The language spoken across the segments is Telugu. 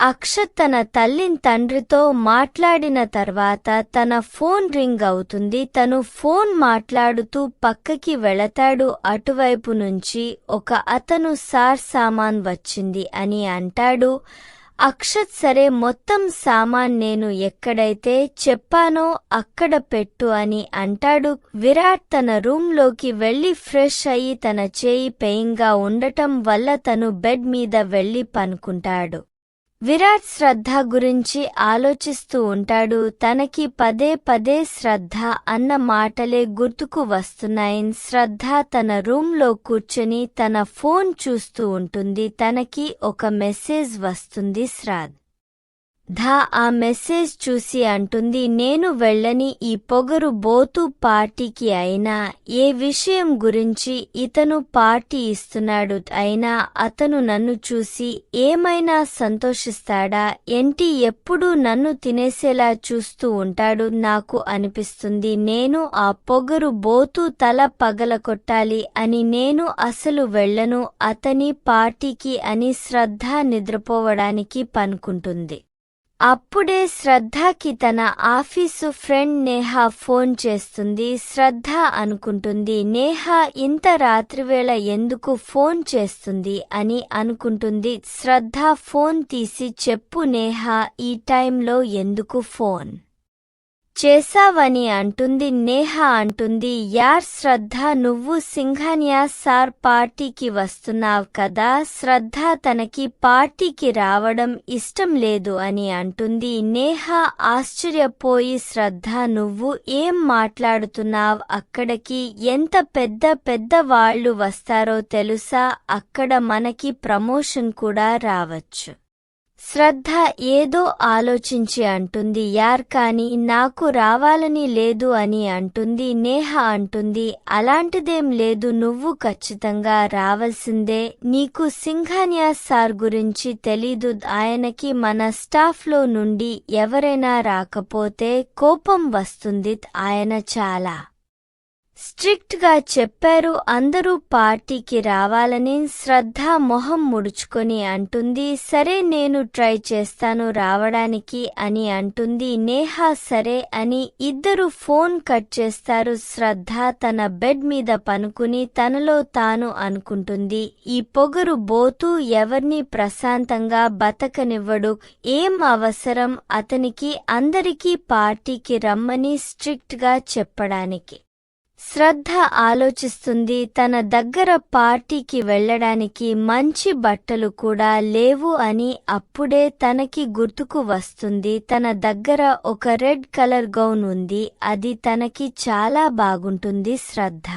అక్షత్ తన తల్లిని తండ్రితో మాట్లాడిన తర్వాత తన ఫోన్ రింగ్ అవుతుంది. తను ఫోన్ మాట్లాడుతూ పక్కకి వెళతాడు. అటువైపు నుంచి ఒక అతను సార్ సామాన్ వచ్చింది అని అంటాడు. అక్షత్ సరే మొత్తం సామాన్ నేను ఎక్కడైతే చెప్పానో అక్కడ పెట్టు అని అంటాడు. విరాట్ తన రూంలోకి వెళ్ళి ఫ్రెష్ అయ్యి తన చేయి పెయిన్గా ఉండటం వల్ల తను బెడ్ మీద వెళ్ళి పనుకుంటాడు. విరాట్ శ్రద్ధ గురించి ఆలోచిస్తూ ఉంటాడు. తనకి పదే పదే శ్రద్ధ అన్న మాటలే గుర్తుకు వస్తున్నాయి. శ్రద్ధ తన రూంలో కూర్చొని తన ఫోన్ చూస్తూ ఉంటుంది. తనకి ఒక మెసేజ్ వస్తుంది శ్రాద్ధ ధా ఆ మెసేజ్ చూసి అంటుంది నేను వెళ్ళని ఈ పొగరు బోతు పార్టీకి అయినా ఏ విషయం గురించి ఇతను పార్టీ ఇస్తున్నాడు అయినా అతను నన్ను చూసి ఏమైనా సంతోషిస్తాడా? ఏంటి ఎప్పుడూ నన్ను తినేసేలా చూస్తూ ఉంటాడు నాకు అనిపిస్తుంది. నేను ఆ పొగరు బోతు తల పగలకొట్టాలి అని నేను అసలు వెళ్ళను. అతని పార్టీకి అని శ్రద్ధ నిద్రపోవడానికి పనుకుంటుంది. అప్పుడే శ్రద్ధకి తన ఆఫీసు ఫ్రెండ్ నేహా ఫోన్ చేస్తుంది శ్రద్ధ అనుకుంటుంది నేహా ఇంత రాత్రివేళ ఎందుకు ఫోన్ చేస్తుంది అని అనుకుంటుంది శ్రద్ధ ఫోన్ తీసి చెప్పు నేహా ఈ టైంలో ఎందుకు ఫోన్? చేశావని అంటుంది నేహ అంటుంది యార్ శ్రద్ధ నువ్వు సింఘానియా సార్ పార్టీకి వస్తున్నావు కదా శ్రద్ధ తనకి పార్టీకి రావడం ఇష్టం లేదు అని అంటుంది నేహ ఆశ్చర్యపోయి శ్రద్ధ నువ్వు ఏం మాట్లాడుతున్నావు అక్కడికి ఎంత పెద్ద పెద్ద వాళ్ళు వస్తారో తెలుసా అక్కడ మనకి ప్రమోషన్ కూడా రావచ్చు. శ్రద్ధ ఏదో ఆలోచించి అంటుంది యార్ కాని నాకు రావాలని లేదు అని అంటుంది నేహ అంటుంది అలాంటిదేం లేదు నువ్వు ఖచ్చితంగా రావాల్సిందే. నీకు సింఘానియా సార్ గురించి తెలీదు ఆయనకి మన స్టాఫ్లో నుండి ఎవరైనా రాకపోతే కోపం వస్తుంది ఆయన చాలా స్ట్రిక్ట్గా చెప్పారు అందరూ పార్టీకి రావాలని శ్రద్ధ మొహం ముడుచుకొని అంటుంది సరే నేను ట్రై చేస్తాను రావడానికి అని అంటుంది నేహా సరే అని ఇద్దరు ఫోన్ కట్ చేస్తారు శ్రద్ధ తన బెడ్ మీద పనుకుని తనలో తాను అనుకుంటుంది ఈ పొగరు బోతు ఎవర్ని ప్రశాంతంగా బతకనివ్వడు ఏం అవసరం అతనికి అందరికీ పార్టీకి రమ్మని స్ట్రిక్ట్గా చెప్పడానికి. శ్రద్ధ ఆలోచిస్తుంది. తన దగ్గర పార్టీకి వెళ్ళడానికి మంచి బట్టలు కూడా లేవు అని అప్పుడే తనకి గుర్తుకు వస్తుంది. తన దగ్గర ఒక రెడ్ కలర్ గౌన్ ఉంది. అది తనకి చాలా బాగుంటుంది. శ్రద్ధ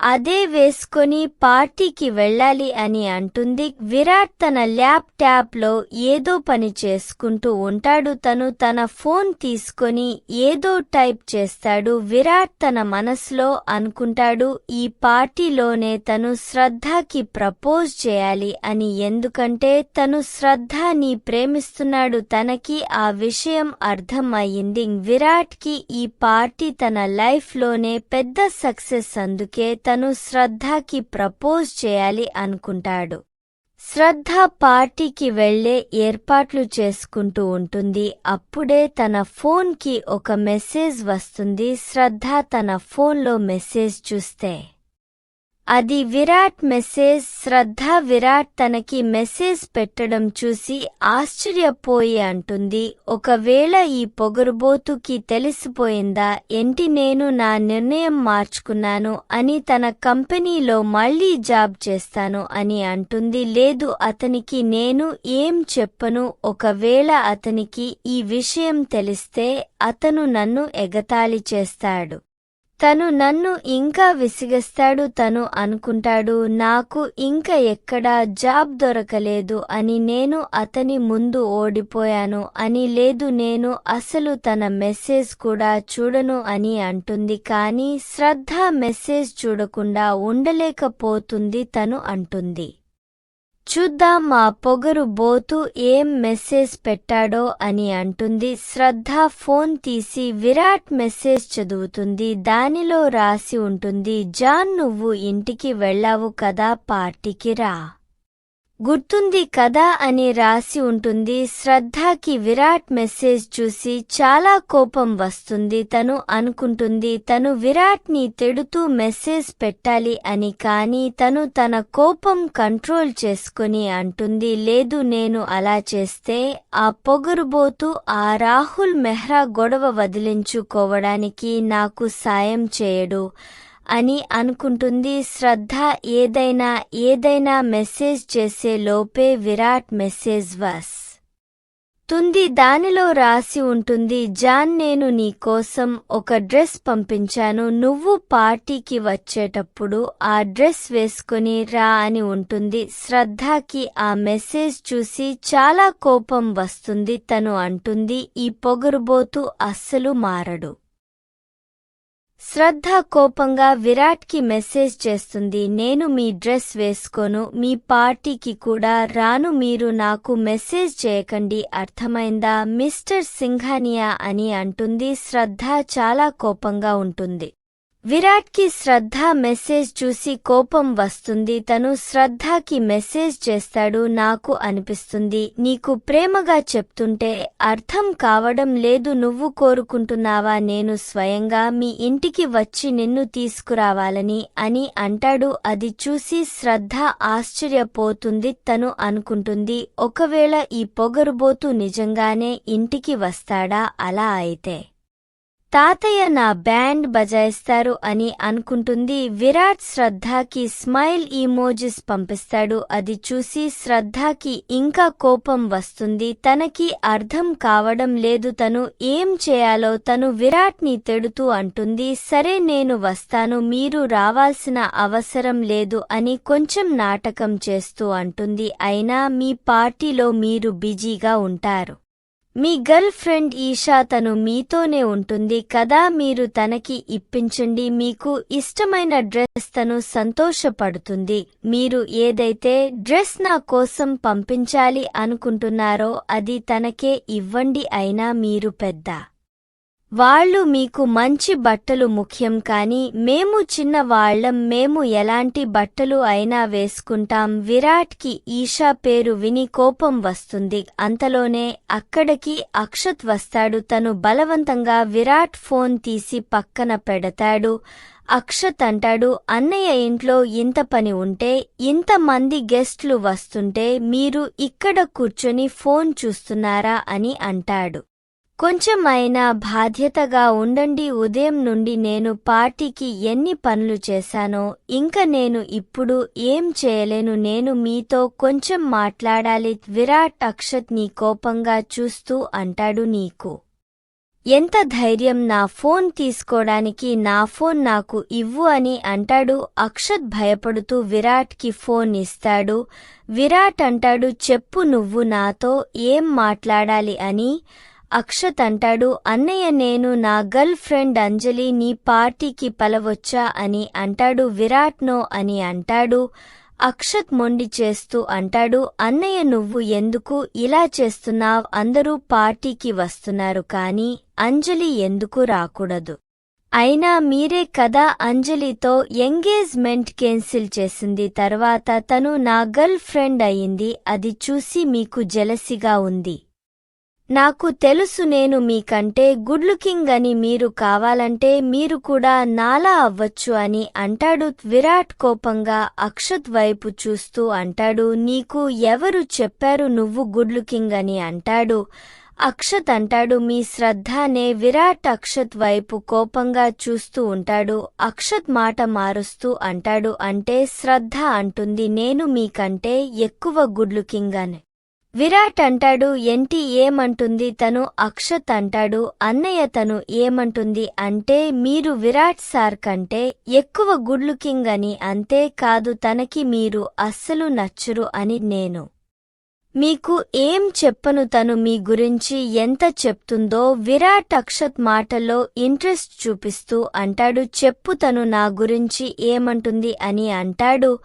అదే వేసుకొని పార్టీకి వెళ్ళాలి అని అంటుంది. విరాట్ తన ల్యాప్ ట్యాప్లో ఏదో పని చేసుకుంటూ ఉంటాడు. తను తన ఫోన్ తీసుకొని ఏదో టైప్ చేస్తాడు. విరాట్ తన మనసులో అనుకుంటాడు ఈ పార్టీలోనే తను శ్రద్ధకి ప్రపోజ్ చేయాలి అని. ఎందుకంటే తను శ్రద్ధని ప్రేమిస్తున్నాడు. తనకి ఆ విషయం అర్థం అయ్యింది విరాట్కి ఈ పార్టీ తన లైఫ్లోనే పెద్ద సక్సెస్ అందుకే తను శ్రద్ధకి ప్రపోజ్ చేయాలి అనుకుంటాడు. శ్రద్ధ పార్టీకి వెళ్ళే ఏర్పాట్లు చేసుకుంటూ ఉంటుంది. అప్పుడే తన ఫోన్కి ఒక మెసేజ్ వస్తుంది. శ్రద్ధ తన ఫోన్లో మెసేజ్ చూస్తే. అది విరాట్ మెసేజ్ శ్రద్ధ విరాట్ తనకి మెసేజ్ పెట్టడం చూసి ఆశ్చర్యపోయి అంటుంది. ఒకవేళ ఈ పొగరుబోతుకి తెలిసిపోయిందా ఏంటి నేను నా నిర్ణయం మార్చుకున్నాను అని తన కంపెనీలో మళ్ళీ జాబ్ చేస్తాను అని అంటుంది. లేదు అతనికి నేను ఏం చెప్పను. ఒకవేళ అతనికి ఈ విషయం తెలిస్తే అతను నన్ను ఎగతాళి చేస్తాడు. తను నన్ను ఇంకా విసిగస్తాడు తను అనుకుంటాడు నాకు ఇంకా ఎక్కడా జాబ్ దొరకలేదు అని నేను అతని ముందు ఓడిపోయాను అని లేదు నేను అసలు తన మెసేజ్ కూడా చూడను అని అంటుంది. కానీ శ్రద్ధ మెసేజ్ చూడకుండా ఉండలేకపోతుంది తను అంటుంది. చూద్దాం మా పొగరు బోతు ఏం మెసేజ్ పెట్టాడో అని అంటుంది. శ్రద్ధ ఫోన్ తీసి విరాట్ మెసేజ్ చదువుతుంది. దానిలో రాసి ఉంటుంది జాన్ నువ్వు ఇంటికి వెళ్ళావు కదా పార్టీకి రా. గుర్తుంది కదా అని రాసి ఉంటుంది. శ్రద్ధకి విరాట్ మెసేజ్ చూసి చాలా కోపం వస్తుంది. తను అనుకుంటుంది తను విరాట్ని తిడుతూ మెసేజ్ పెట్టాలి అని కాని తను తన కోపం కంట్రోల్ చేసుకుని అంటుంది. లేదు నేను అలా చేస్తే ఆ పొగరుబోతూ ఆ రాహుల్ మెహ్రా గొడవ వదిలించుకోవడానికి నాకు సాయం చేయడు. అని అనుకుంటుంది. శ్రద్ధ ఏదైనా ఏదైనా మెసేజ్ చేసే లోపే విరాట్ మెసేజ్ వాస్. తుంది దానిలో రాసి ఉంటుంది జాన్ నేను నీ కోసం ఒక డ్రెస్ పంపించాను నువ్వు పార్టీకి వచ్చేటప్పుడు ఆ డ్రెస్ వేసుకుని రా అని ఉంటుంది. శ్రద్ధకి ఆ మెసేజ్ చూసి చాలా కోపం వస్తుంది తను అంటుంది ఈ పొగరుబోతు అస్సలు మారడు. శ్రద్ధ కోపంగా విరాట్కి మెసేజ్ చేస్తుంది నేను మీ డ్రెస్ వేసుకోను మీ పార్టీకి కూడా రాను మీరు నాకు మెసేజ్ చేయకండి అర్థమైందా? మిస్టర్ సింఘానియా అని అంటుంది. శ్రద్ధ చాలా కోపంగా ఉంటుంది. విరాట్కి శ్రద్ధ మెసేజ్ చూసి కోపం వస్తుంది. తను శ్రద్ధకి మెసేజ్ చేస్తాడు. నాకు అనిపిస్తుంది. నీకు ప్రేమగా చెప్తుంటే అర్థం కావడం లేదు. నువ్వు కోరుకుంటున్నావా? నేను స్వయంగా మీ ఇంటికి వచ్చి నిన్ను తీసుకురావాలని అని అంటాడు. అది చూసి శ్రద్ధ ఆశ్చర్యపోతుంది. తను అనుకుంటుంది ఒకవేళ ఈ పొగరుబోతు నిజంగానే ఇంటికి వస్తాడా? అలా అయితే. తాతయ్య నా బ్యాండ్ బజాయిస్తారు అని అనుకుంటుంది. విరాట్ శ్రద్ధకి స్మైల్ ఈమోజిస్ పంపిస్తాడు. అది చూసి శ్రద్ధకి ఇంకా కోపం వస్తుంది. తనకి అర్థం కావడం లేదు. తను ఏం చేయాలో తను విరాట్ని తెడుతూ అంటుంది. సరే నేను వస్తాను. మీరు రావాల్సిన అవసరం లేదు అని కొంచెం నాటకం చేస్తూ అంటుంది. అయినా మీ పార్టీలో మీరు బిజీగా ఉంటారు. మీ గర్ల్ ఫ్రెండ్ ఈషా తను మీతోనే ఉంటుంది కదా మీరు తనకి ఇప్పించండి. మీకు ఇష్టమైన డ్రెస్ తను సంతోషపడుతుంది. మీరు ఏదైతే డ్రెస్ నా కోసం పంపించాలి అనుకుంటున్నారో అది తనకే ఇవ్వండి అయినా మీరు పెద్ద వాళ్ళు మీకు మంచి బట్టలు ముఖ్యం కాని మేము చిన్నవాళ్ళం మేము ఎలాంటి బట్టలు అయినా వేసుకుంటాం. విరాట్కి ఈషా పేరు విని కోపం వస్తుంది. అంతలోనే అక్కడికి అక్షత్ వస్తాడు. తను బలవంతంగా విరాట్ ఫోన్ తీసి పక్కన పెడతాడు. అక్షత్ అంటాడు అన్నయ్య ఇంట్లో ఇంత పని ఉంటే ఇంతమంది గెస్ట్లు వస్తుంటే మీరు ఇక్కడ కూర్చొని ఫోన్ చూస్తున్నారా? అని అంటాడు. కొంచెం అయినా బాధ్యతగా ఉండండి ఉదయం నుండి నేను పార్టీకి ఎన్ని పనులు చేశానో ఇంక నేను ఇప్పుడు ఏం చేయలేను నేను మీతో కొంచెం మాట్లాడాలి విరాట్ అక్షత్ నీ కోపంగా చూస్తూ అంటాడు నీకు. ఎంత ధైర్యం నా ఫోన్ తీసుకోడానికి నా ఫోన్ నాకు ఇవ్వు అని అంటాడు అక్షత్ భయపడుతూ విరాట్కి ఫోన్ ఇస్తాడు. విరాట్ అంటాడు చెప్పు నువ్వు నాతో ఏం మాట్లాడాలి అని అక్షత్ అంటాడు అన్నయ్య నేను నా గర్ల్ ఫ్రెండ్ అంజలి నీ పార్టీకి పలవచ్చా? అని అంటాడు విరాట్ నో అని అంటాడు అక్షత్ మొండి చేస్తూ అంటాడు అన్నయ్య నువ్వు ఎందుకు ఇలా చేస్తున్నావ్? అందరూ పార్టీకి వస్తున్నారు కాని అంజలి ఎందుకు రాకూడదు? అయినా మీరే కదా అంజలితో ఎంగేజ్మెంట్ క్యాన్సిల్ చేసింది. తర్వాత తను నా గర్ల్ ఫ్రెండ్ అయింది. అది చూసి మీకు జలసిగా ఉంది. నాకు తెలుసు నేను మీకంటే గుడ్ లుకింగ్ అని మీరు కావాలంటే మీరు కూడా నాలా అవ్వచ్చు అని అంటాడు విరాట్ కోపంగా అక్షత్ వైపు చూస్తూ అంటాడు నీకు ఎవరు చెప్పారు నువ్వు గుడ్ లుకింగ్ అని? అంటాడు అక్షత్ అంటాడు మీ శ్రద్ధనే విరాట్ అక్షత్ వైపు కోపంగా చూస్తూ ఉంటాడు అక్షత్ మాట మారుస్తూ అంటాడు అంటే శ్రద్ధ అంటుంది నేను మీకంటే ఎక్కువ గుడ్ లుకింగ్ అని. విరాట్ అంటాడు ఎంటి ఏమంటుంది? తను అక్షత్ అంటాడు అన్నయ్య తను ఏమంటుంది అంటే మీరు విరాట్ సార్ కంటే ఎక్కువ గుడ్ లుకింగ్ అని అంతే కాదు తనకి మీరు అస్సలు నచ్చరు అని నేను. మీకు ఏం చెప్పను తను మీ గురించి ఎంత చెప్తుందో విరాట్ అక్షత్ మాటల్లో ఇంట్రెస్ట్ చూపిస్తూ అంటాడు చెప్పు తను నా గురించి ఏమంటుంది అని అంటాడు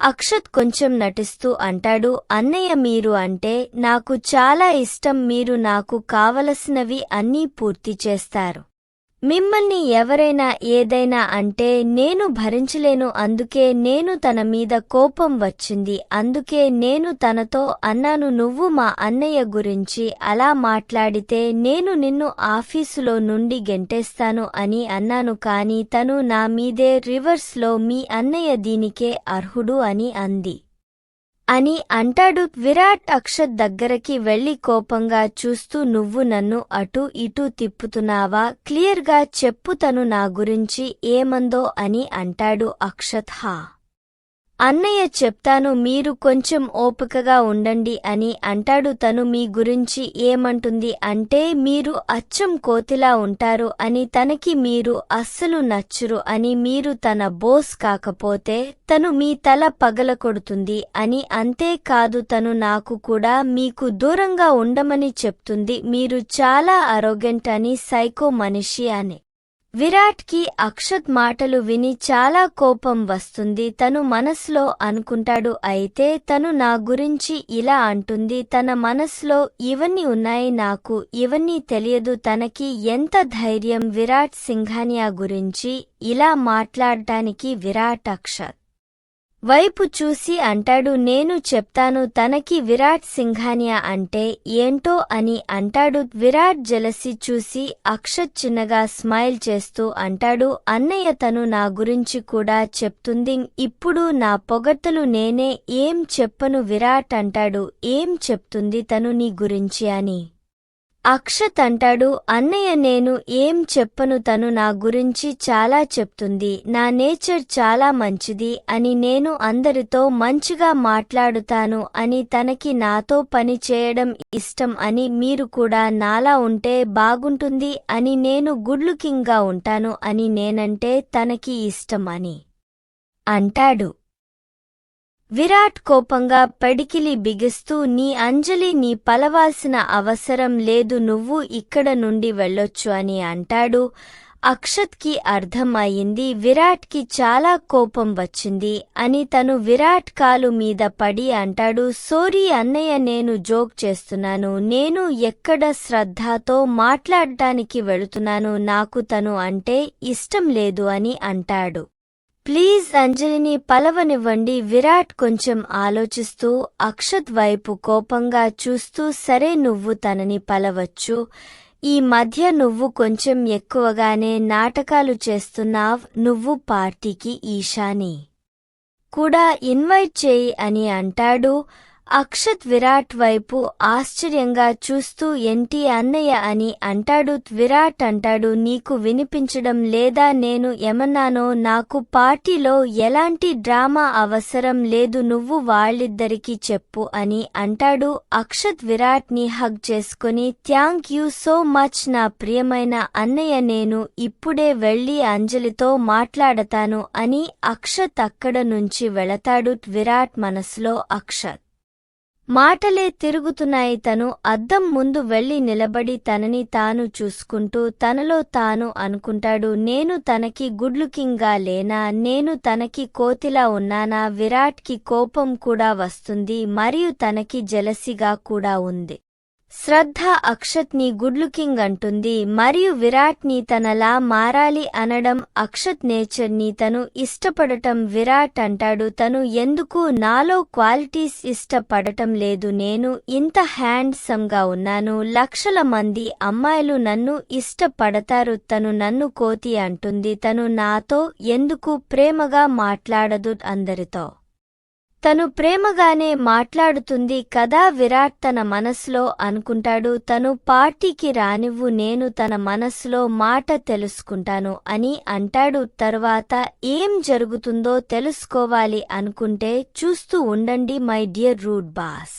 అక్షత్ కొంచెం నటిస్తూ అంటాడు అన్నయ్య మీరు అంటే నాకు చాలా ఇష్టం మీరు నాకు కావలసినవి అన్నీ పూర్తి చేస్తారు. మిమ్మల్ని ఎవరైనా ఏదైనా అంటే నేను భరించలేను అందుకే నేను తన మీద కోపం వచ్చింది అందుకే నేను తనతో అన్నాను నువ్వు మా అన్నయ్య గురించి అలా మాట్లాడితే నేను నిన్ను ఆఫీసులో నుండి గెంటేస్తాను అని అన్నాను కాని తను నా మీదే రివర్స్లో మీ అన్నయ్య దీనికే అర్హుడు అని అంది. అని అంటాడు విరాట్ అక్షత్ దగ్గరకి వెళ్ళి కోపంగా చూస్తూ నువ్వు నన్ను అటూ ఇటూ తిప్పుతున్నావా? క్లియర్గా చెప్పు తను నా గురించి ఏమందో అని అంటాడు అక్షత్. హా! అన్నయ్య చెప్తాను మీరు కొంచెం ఓపికగా ఉండండి అని అంటాడు. తను మీ గురించి ఏమంటుంది అంటే మీరు అచ్చం కోతిలా ఉంటారు అని తనకి మీరు అస్సలు నచ్చరు అని మీరు తన బోస్ కాకపోతే తను మీ తల పగలకొడుతుంది అని అంతేకాదు తను నాకు కూడా మీకు దూరంగా ఉండమని చెప్తుంది. మీరు చాలా అరోగెంట్ అని సైకో మనిషి అని. విరాట్కి అక్షత్ మాటలు విని చాలా కోపం వస్తుంది. తను మనసులో అనుకుంటాడు అయితే తను నా గురించి ఇలా అంటుంది. తన మనసులో ఇవన్నీ ఉన్నాయి నాకు. ఇవన్నీ తెలియదు. తనకి ఎంత ధైర్యం విరాట్ సింఘానియా గురించి. ఇలా మాట్లాడటానికి విరాట్ అక్షత్ వైపు చూసి అంటాడు నేను చెప్తాను తనకి విరాట్ సింఘానియా అంటే ఏంటో అని అంటాడు. విరాట్ జలసి చూసి అక్షత్ చిన్నగా స్మైల్ చేస్తూ అంటాడు అన్నయ్య తను నా గురించి కూడా చెప్తుంది ఇప్పుడు నా పొగడ్తలు నేనే ఏం చెప్పను విరాట్ అంటాడు ఏం చెప్తుంది తను నీ గురించి అని. అక్షత్ అంటాడు అన్నయ్య నేను ఏం చెప్పను తను నా గురించి చాలా చెప్తుంది నా నేచర్ చాలా మంచిది అని నేను అందరితో మంచిగా మాట్లాడుతాను అని తనకి నాతో పని చేయడం ఇష్టం అని మీరు కూడా నాలా ఉంటే బాగుంటుంది అని నేను గుడ్ లుకింగ్గా ఉంటాను అని నేనంటే తనకి ఇష్టం అని అంటాడు. విరాట్ కోపంగా పడికిలి బిగిస్తూ నీ అంజలి నీ పలవాల్సిన అవసరం లేదు నువ్వు ఇక్కడ నుండి వెళ్ళొచ్చు అని అంటాడు. అక్షత్కి అర్థం అయింది విరాట్కి చాలా కోపం వచ్చింది అని తను విరాట్ కాలు మీద పడి అంటాడు. సోరీ అన్నయ్య నేను జోక్ చేస్తున్నాను. నేను ఎక్కడ శ్రద్ధతో మాట్లాడటానికి వెళుతున్నాను నాకు తను అంటే ఇష్టం లేదు అని అంటాడు. ప్లీజ్ అంజలిని పలవనివ్వండి. విరాట్ కొంచెం ఆలోచిస్తూ అక్షత్ వైపు కోపంగా చూస్తూ సరే నువ్వు తనని పలవచ్చు. ఈ మధ్య నువ్వు కొంచెం ఎక్కువగానే నాటకాలు చేస్తున్నావ్ నువ్వు పార్టీకి ఈశాని. కూడా ఇన్వైట్ చేయి అని అంటాడు. అక్షత్ విరాట్ వైపు ఆశ్చర్యంగా చూస్తూ ఏంటి అన్నయ్య అని అంటాడు. విరాట్ అంటాడు నీకు వినిపించడం లేదా? నేను ఏమన్నానో? నాకు పార్టీలో ఎలాంటి డ్రామా అవసరం లేదు. నువ్వు వాళ్ళిద్దరికీ చెప్పు అని అంటాడు. అక్షత్ విరాట్ని హగ్ చేసుకుని థ్యాంక్ యూ సో మచ్ నా ప్రియమైన అన్నయ్య. నేను ఇప్పుడే వెళ్ళి అంజలితో మాట్లాడతాను అని అక్షత్ అక్కడ నుంచి వెళతాడు. విరాట్ మనసులో అక్షత్. మాటలే తిరుగుతున్నాయి తను అద్దం ముందు వెళ్ళి నిలబడి తనని తాను చూసుకుంటూ తనలో తాను అనుకుంటాడు నేను తనకి గుడ్లుకింగ్గా లేనా నేను తనకి కోతిలా ఉన్నానా విరాట్కి కోపం కూడా వస్తుంది మరియు తనకి జలసిగా కూడా ఉంది. శ్రద్ధ అక్షత్ని గుడ్ లుకింగ్ అంటుంది. మరియు విరాట్ని తనలా మారాలి అనడం అక్షత్ నేచర్ని తను ఇష్టపడటం విరాట్ అంటాడు. తను ఎందుకు నాలో క్వాలిటీస్ ఇష్టపడటం లేదు. నేను ఇంత హ్యాండ్సమ్గా ఉన్నాను. లక్షల మంది అమ్మాయిలు నన్ను ఇష్టపడతారు. తను నన్ను కోతి అంటుంది. తను నాతో ఎందుకు ప్రేమగా మాట్లాడదు అందరితో? తను ప్రేమగానే మాట్లాడుతుంది కదా విరాట్ తన మనసులో అనుకుంటాడు తను పార్టీకి రానివ్వు నేను తన మనసులో మాట తెలుసుకుంటాను అని అంటాడు. తర్వాత ఏం జరుగుతుందో తెలుసుకోవాలి అనుకుంటే చూస్తూ ఉండండి మై డియర్ రూడ్ బాస్.